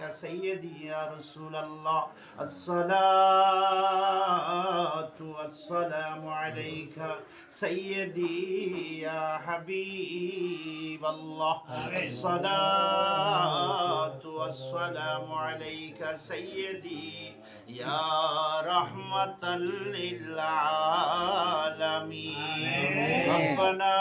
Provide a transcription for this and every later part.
عليك سيدي يا رسول الله. الصلاة والسلام عليك سيدي يا حبيب الله. الصلاة والسلام عليك سيدي يا رحمة للعالمين. ربنا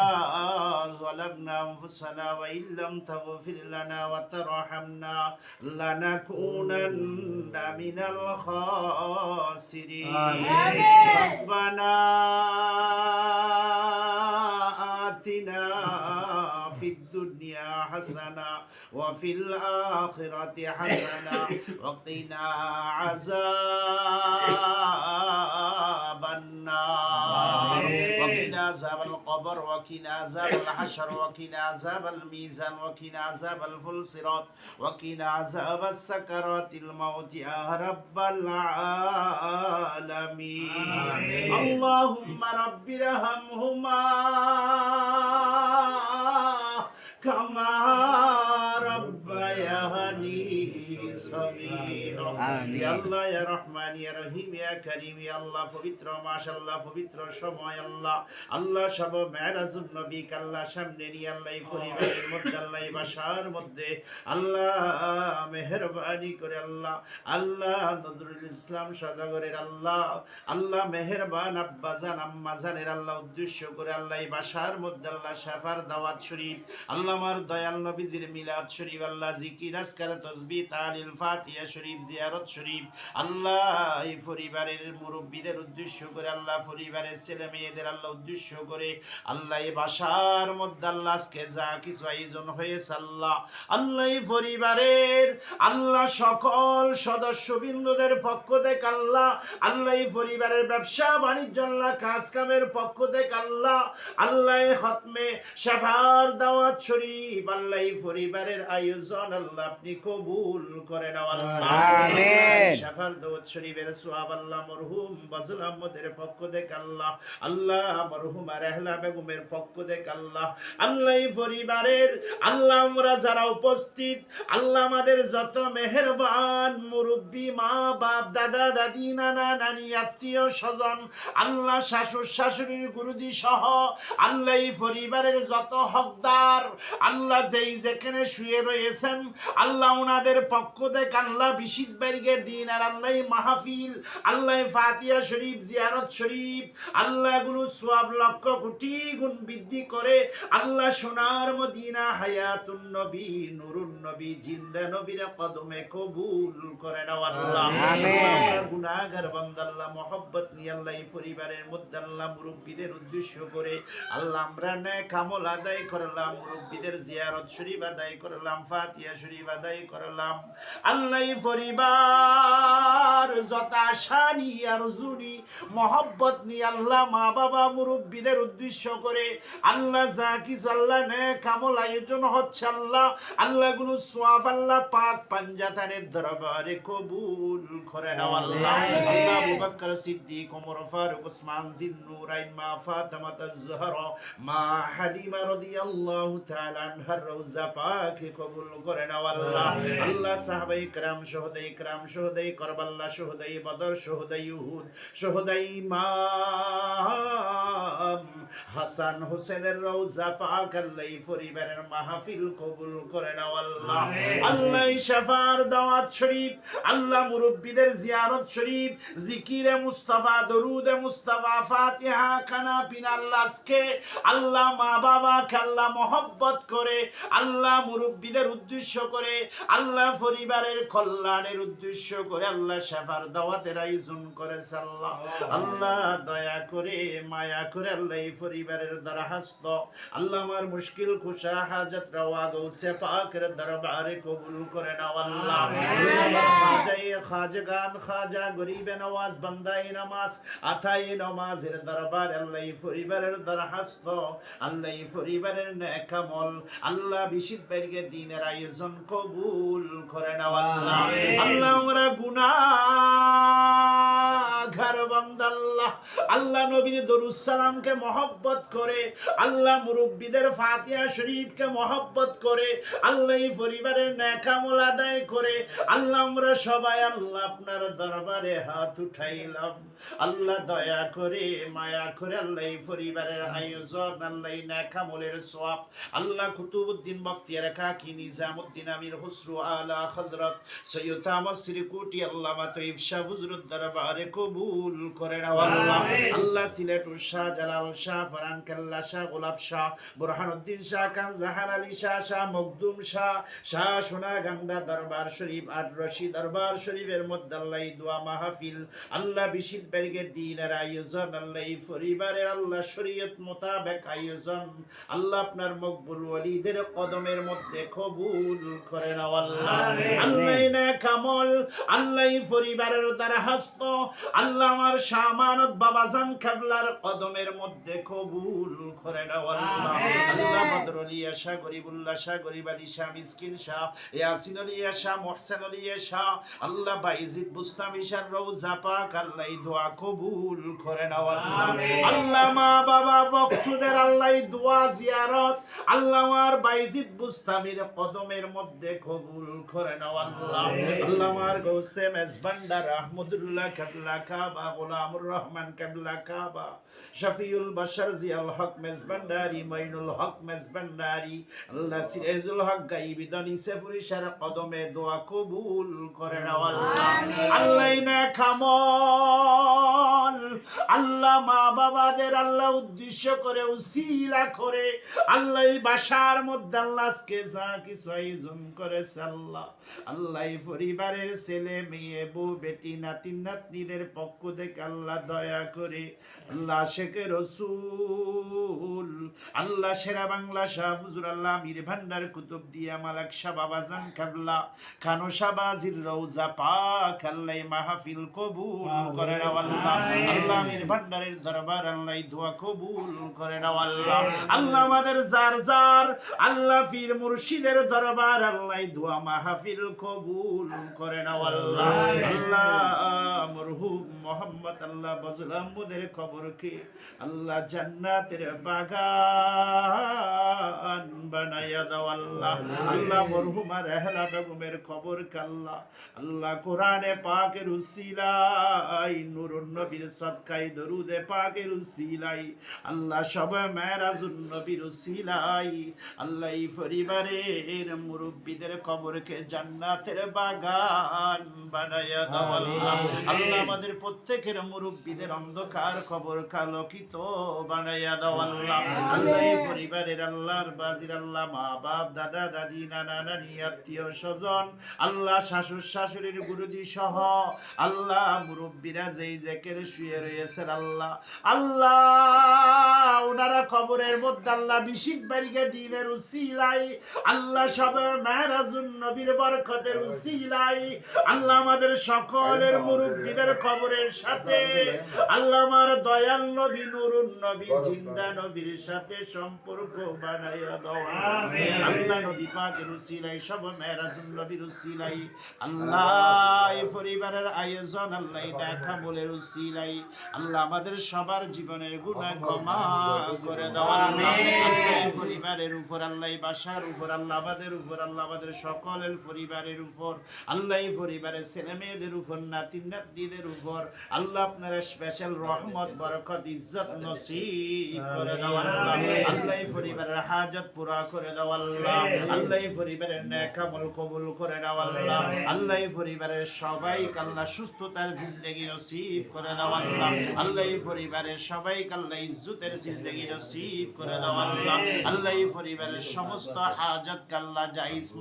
ظلمنا أنفسنا وإن لم تغفر لنا وترحمنا لنكونن من الخاسرين. ربنا آتنا في الدنيا حسنة وفي الآخرة حسنة وقنا عذاب النار. وقنا عذاب القبر وقنا عذاب الحشر وقنا عذاب الميزان وقنا عذاب الفلسرات وقنا عذاب السكرات الموت. يا رب العالمين. اللهم رب ارحمهما. come on. আল্লাহ ইয়া রহমান ইয়া রহিম ইয়া করিম ইয়া আল্লাহ পবিত্র মাশাআল্লাহ পবিত্র সময় আল্লাহ। আল্লাহ সব মেরাজুন নবী আল্লাহ সামনে নিয়ে আল্লাহ এই পরিবারের মধ্যে আল্লাহ এই বাসার মধ্যে। আল্লাহ মেহেরবানি করে আল্লাহ আল্লাহ নজরুল ইসলাম সদাগরের আল্লাহ আল্লাহ মেহেরবান আব্বাজান আম্মাজানের আল্লাহ উদ্দেশ্য করে আল্লাহ এই বাসার মধ্যে আল্লাহ শাফার দাওয়াত শরীফ আল্লাহ আমার দয়াল নবীজির মিলাদ শরীফ আল্লাহ জিকির আজকার তসবি তালিল ফাতিহা শরীফ, জিয়ারত শরীফ। আল্লাহ এই পরিবারের মুরব্বীদের উদ্দেশ্য করে, আল্লাহ পরিবারের ছেলে মেয়েদের আল্লাহ উদ্দেশ্য করে, আল্লাহ এই বাসার মধ্যে আল্লাহ আজকে যা কিছু আয়োজন হয়েছে আল্লাহ। আল্লাহ এই পরিবারের, আল্লাহ সকল সদস্য বিন্দুদের পক্ষ থেকে আল্লাহ আল্লাহ এই পরিবারের ব্যবসা বাণিজ্য, আল্লাহ কাজ কামের পক্ষ থেকে আল্লাহ আল্লাহ হতমে শেফার দাওয়াত শরীফ, আল্লাহ পরিবারের আয়োজন আল্লাহ আপনি কবুল করে নাও আল্লাহ আমিন। শেফার শরীফের সোয়াব আল্লাহ মরহুম বাজুল আহমদের পক্ষ থেকে আল্লাহ আল্লাহ মরহুম রেহলা বেগমের পক্ষ থেকে আল্লাহ আল্লাহ পরিবারের আল্লাহ আমরা যারা উপস্থিত আল্লাহ আমাদের যত মেহেরবান মুরব্বী মা বাপ দাদা দাদি নানা নানি আত্মীয় স্বজন আল্লাহ শাশুর শাশুড়ির গুরুদি সহ আল্লাহ পরিবারের যত হকদার আল্লাহ যেই যেখানে শুয়ে রয়েছেন আল্লাহ ওনাদের পক্ষ থেকে আল্লাহ বিশিদ বাড়িকে দিন আর আল্লাহ মাহফিল। আল্লাহ ফাতিয়া শরীফ জিয়ারত শরীফ। আল্লাহগুলো সোয়াব লক্ষ কোটি গুণ বৃদ্ধি করে। আল্লাহ সোনার মদিনা হায়াতুন নবী নুরুন নবী জিন্দা নবীর কদমে কবুল করে নাও আল্লাহ। গুনাহগার বান্দা মহব্বত নিয়ে আল্লাহ পরিবারের মধ্যে আল্লাহ মুরব্বীদের উদ্দেশ্য করে আল্লাহ আমরা নেক আমল আদায় করলাম মুরব্বীদের জিয়ারত শরীফ আদায় করলাম ফাতিহা শরীফ আদায় করলাম। আল্লাহ পরিবার যত আশা নিয়ে আর জুনি মহব্বত নিয়ে আল্লাহ মা বাবা মুরব্বীদের উদ্দেশ্য করে আল্লাহ যা কিছু আল্লাহ নেক আমল আয়োজন হচ্ছে আল্লাহ। আল্লাহগুলো সোয়াব আল্লাহ পাক পাঞ্জাতানের দরবারে কবুল করে নাও আল্লাহ। আল্লাহ আবু বকর সিদ্দিক ওমর ফারুক ওসমান জিন্নুরাইন মা ফাতেমা তাজহরা মা হালিমা রাদিয়াল্লাহু তাআলা আনহার রওজা পাকে কবুল করে নাও আল্লাহ। আল্লাহ সাহাবায়ে ইকরাম শহদাই ইকরাম শহদাই করবাল্লা শহদাই বদর শহদাই উহুদ শুহাদায়ে হাসান হোসেনের রওজা পাক আল্লাহ পরিবারের মাহফিল কবুল করে নাও আল্লাহ। আল্লাহ শাফার দাওয়াত শরীফ আল্লাহ মুরব্বীদের জিয়ারত শরীফ জিকিরে মুস্তাফা দরুদে মুস্তাফা ফাতিহা খানা পিনা আল্লাহ আজকে আল্লাহ মা বাবাকে আল্লাহ মহব্বত করে আল্লাহ মুরব্বীদের উদ্দেশ্য করে আল্লাহ পরিবারের কল্যাণের উদ্দেশ্য করে আল্লাহ শাফার দাওয়াতের আয়োজন করেছে আল্লাহ। আল্লাহ দয়া করে মায়া করে আল্লাহ এই পরিবারের দরখাস্ত আল্লাহ আমার মুশকিল কুশা হাজত রওয়া গৌসে পাকের দরবারে কবুল করে নাও আল্লাহ। খাজগান খাজা গরিবে নওয়াজ বান্দাই নামাজ আথাই নমাজের দরবার আল্লাহ এই পরিবারের দরখাস্ত আল্লাহ এই পরিবারের নেকামল আল্লাহ বিশিদ বাইরকে দিনের আয়োজন কবুল করে নাও আল্লাহ। আল্লাহ আমরা গুনাহ ঘর বন্দাল্লাহ আল্লাহ নবীর দরুদ সালামকে মহব্বত করে, আল্লাহ মুরব্বীদের ফাতিহা শরীফকে মহব্বত করে, আল্লাহ এই পরিবারের নেকামল আদায় করে, আল্লাহ আমরা সবাই আল্লাহ আপনার দরবারে হাত উঠাইলাম। আল্লাহ দয়া করে, মায়া করে আল্লাহ এই পরিবারের আয়োজন, আল্লাহ এই নেকামলের সওয়াব। আল্লাহ কুতুবউদ্দিন বখতিয়ার কাকি, নিজামউদ্দিন আমির, হুসরু আলা হযরত সৈয়দ আহমদ শ্রীকুটি আল্লামা তৈব শাহ হুজুরুর দরবারে কবুল করে নাও আল্লাহ। আল্লাহ সিলেট শাহ জালাল শাহ ফরান কাল্লা শাহ গোলাপ শাহ বুরহানুদ্দিন শাহ খান জাহান আলী শাহ শাহ মখদুম শাহ শাহ সোনা গান্দা দরবার শরীফ আর রশি দরবার শরীফের মধ্যে আল্লাহ দোয়া মাহফিল। আল্লাহ বিশিদ বেরিগে দিনের আয়োজন আল্লাহ এই পরিবারের আল্লাহ শরীয়ত মোতাবেক আয়োজন। আল্লাহ আপনার মকবুল ওয়ালিদের কদমের মধ্যে কবুল করে নাও আল্লাহ। আল্লাহ আমল আল্লাহ পরিবারের দ্বারা হস্ত আল্লাহ আমার শামানত বাবাজান কাবলার কদমের মধ্যে কবুল করে নাও আল্লাহ। আল্লাহ বদরুলিয়া শাহ গরিবুল্লাহ শাহ গরিব আলী শাহ মিসকিন শাহ ইয়াসিন আলিয়া শাহ মোহসেন আলিয়া শাহ। আল্লাহ বাইজিদ বুস্তামি শাহ রওজা পাক আল্লাহ দোয়া কবুল করে নাও আল্লাহ। আল্লাহ মা বাবা ভক্তদের আল্লাহ দোয়া জিয়ারত। আল্লাহ আমার বাইজিদ বুস্তামির কদমের মধ্যে কবুল করে নাও আল্লাহ। আল্লাহ আমার গৌসে মেজবান্ডার আহমদুল্লাহ কাবলা কাবা গোলামুর রহমান কাবলা কাবা। শফিউল বাশার জিয়াল হক মেজবান্ডারি মাইনুল হক মেজবান্ডারি। আল্লাহ সিরাজুল হক গাইবি দনি সেফুরি সার কদমে দোয়া কবুল করে নাও আল্লাহ। আল্লাহ না খামল আল্লাহ মা বাবাদের আল্লাহ উদ্দেশ্য করে উসিলা করে। আল্লাহ বাসার মধ্যে আল্লাহ আজকে যা কিছু আয়োজন করেছে আল্লাহ। আল্লাহ পরিবারের ছেলে মেয়ে বউ বেটি নাতি নাতনিদের পক্ষ থেকে আল্লাহ দয়া করে। আল্লাহ শেখে রসুল। আল্লাহ সেরা বাংলা শাহ হুজুর আল্লাহ মীর ভান্ডার কুতুব দিয়া মালাক শাহ বাবাজান কাবলা খানো শাহবাজির রওজা পাক, আল্লাহ মাহফিল কবুল করে নাও আল্লাহ। আল্লাহ মীর ভান্ডারের দরবার আল্লাহ দোয়া কবুল করে নাও আল্লাহ। আল্লাহ আমাদের যার যার, আল্লাহ ফির মুর্শিদের দরবার আল্লাহ দোয়া মাহফিল কবুল করে নাও আল্লাহ। আল্লাহ মরহুম মোহাম্মদ আল্লাহ বজল আহমদের খবরকে আল্লাহ জান্নাতের বাগান বানাইয়া দাও আল্লাহ। আল্লাহ মরহুমা রেহলা বেগমের খবর কাল্লা আল্লাহ? কোরআনে পাকের উসিলাই নুরুন নবীর সদকাই দরুদে পাকের উসিলাই আল্লাহ সব মেরাজুন নবীর উসিলাই আল্লাহ পরিবারের মুরব্বীদের কবরকে জান্নাতের বাগান বানাইয়া দাও আল্লাহ? আল্লাহ আমাদের প্রত্যেকের মুরব্বীদের অন্ধকার কবর কালোকিত বানাইয়া দাও আল্লাহ। আল্লাহ পরিবারের আল্লাহর বাজির আল্লাহ মা বাপ দাদা দাদি নানা নানি আত্মীয় স্বজন আল্লাহ শাশুর শাশুড়ির গুরুদি সহ আল্লাহ মুরব্বীরা যেই জেকের শুয়ে রয়েছেন আল্লাহ। আল্লাহ ওনারা কবরের মধ্যে আল্লাহ বিশিক বাড়িকে দিনের উসিলাই আল্লাহ সবের মেহরাজুন নবীর বরকতের উসিলাই আল্লাহ আমাদের সকলের মুরব্বীদের কবরের সাথে দয়াল নবী নুরুন নবী জিন্দা নবীর সাথে সম্পর্ক বানাইয়া দাও। আল্লাহ নবী পাকের উসিলাই সব নবীর উসিলাই আল্লাহ এই পরিবারের আয়োজন আল্লাহ এটা কামলের উসিলাই আল্লাহ আমাদের সবার জীবনের গুনাহ ক্ষমা করে দাও। এই পরিবারের উপর আল্লাহ বাসার উপর আল্লাহ আমাদের উপর আল্লাহ আমাদের সকলের পরিবারের উপর আল্লাহ পরিবারের ছেলে মেয়েদের উপর নাতিন নাতনিদের উপর আল্লাহ আপনার স্পেশাল রহমত বরকত ইজ্জত নসিব করে দাও আল্লাহ। আল্লাহ পরিবারের হাজত পুরা করে দাও আল্লাহ। আল্লাহ পরিবারের নেক আমল কবুল করে দাও আল্লাহ। আল্লাহ পরিবারের সবাই আল্লাহ সুস্থতার জিন্দগি নসিব করে দাও আল্লাহ। আল্লাহ পরিবারের সবাই আল্লাহ ইজ্জতের জিন্দগি নসিব করে দাও আল্লাহ। আল্লাহ এই পরিবারের সমস্ত হাজত কাল্লা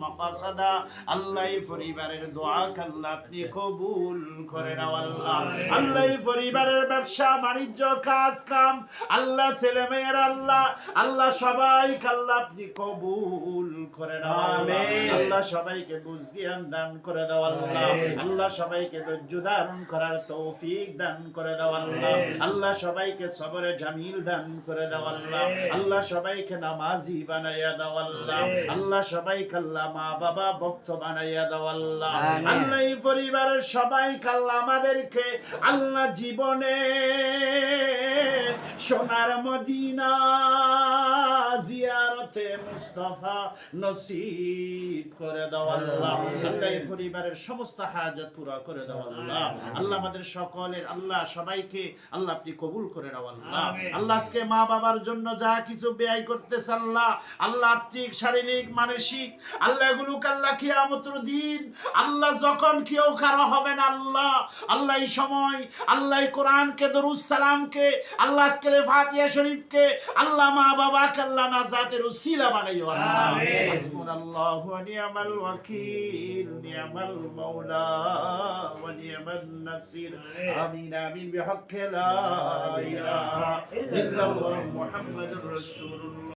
মাকাসাদা আল্লাহ এই পরিবারের দোয়া কাল্লা আপনি কবুল করে নাও আল্লাহ। আল্লাহ এই পরিবারের ব্যবসা বাণিজ্য কাজ কাম আল্লাহ ছেলে মেয়ের আল্লাহ আল্লাহ সবাই কাল্লা আপনি কবুল করে নাও আল্লাহ। আল্লাহ সবাইকে বুঝ জ্ঞান দান করে দাও আল্লাহ। আল্লাহ সবাইকে ধৈর্য ধারণ করার তৌফিক দান করে দাও আল্লাহ। আল্লাহ সবাইকে সবরে জামিল দান করে দাও আল্লাহ। আল্লাহ সবাইকে নামাজি বানাইয়া দাও আল্লাহ আল্লাহ মা বাবা ভক্ত বানাইয়া দাও আল্লাহ আল্লাহ এই পরিবারের সবাই আল্লাহ আমাদেরকে আল্লাহ জীবনে সোনার মদিনা জিয়ারতে মুস্তাফা নসিব করে দাও আল্লাহ। আল্লাহ এই পরিবারের সমস্ত হাজাত পুরা করে দাও আল্লাহ। আল্লাহ আমাদের সকলের আল্লাহ সবাইকে আল্লাহ আপনি কবুল করে দাও আল্লাহ। আল্লাহ আজকে মা বাবার জন্য যা কিছু ব্যয় করতেছে আল্লাহ আল্লাহ আর্থিক শারীরিক মানসিক আল্লাহ এগুলোকে আল্লাহ কিয়ামতের দিন আল্লাহ যখন কেউ কারও হবে না আল্লাহ আল্লাহ এই সময় আল্লাহ কোরআনকে দরুদ সালামকে আল্লাহ আজকের ফাতিহা শরীফকে আল্লাহ মা বাবাকে আল্লাহ নাজাতের উসিলা বানাইও আল্লাহ আমিন। হাসবুনাল্লাহু ওয়া নি'মাল ওয়াকিল নি'মাল মাওলা ওয়া নি'মান নাসির আমিন আমিন বিহক্কে লা ইলাহা ইল্লাল্লাহ মুহাম্মাদুর রাসূলুল্লাহ